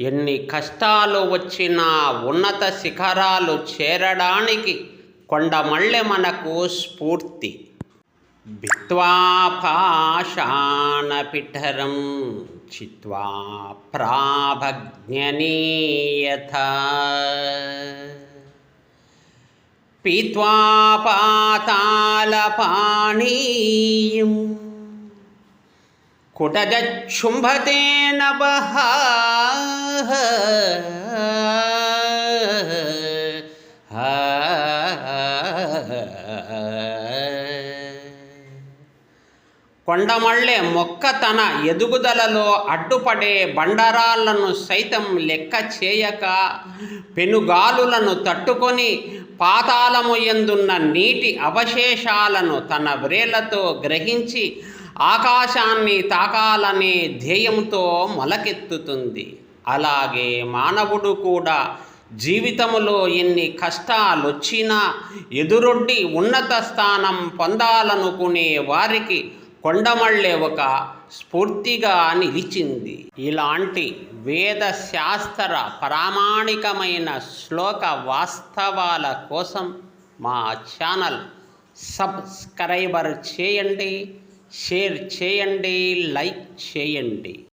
ఎన్ని కష్టాలు వచ్చినా ఉన్నత శిఖరాలు చేరడానికి కొండమళ్ళె మనకు స్ఫూర్తి. భిత్వాపాషాణపిఠరం చిత్వా ప్రాభజ్ఞనీయథ. పీత్వా పాతాళపాణీయం కుటగచ్చుంభతే నభ కొండమళ్ళే మొక్క తన ఎదుగుదలలో అడ్డుపడే బండరాళ్ళను సైతం లెక్క చేయక పెనుగాలులను తట్టుకొని పాతాళము ఎందున్న నీటి అవశేషాలను తన వ్రేళ్ళతో గ్రహించి ఆకాశాన్ని తాకాలనే ధ్యేయంతో మొలకెత్తుతుంది. అలాగే మానవుడు కూడా జీవితంలో ఎన్ని కష్టాలొచ్చినా ఎదురొడ్డి ఉన్నత స్థానం పొందాలనుకునే వారికి కొండమళ్ళే ఒక స్ఫూర్తిగా నిలిచింది. ఇలాంటి వేద శాస్త్ర ప్రామాణికమైన శ్లోక వాస్తవాల కోసం మా ఛానల్ సబ్స్క్రైబర్ చేయండి. షేర్ చేయండి లైక్ చేయండి.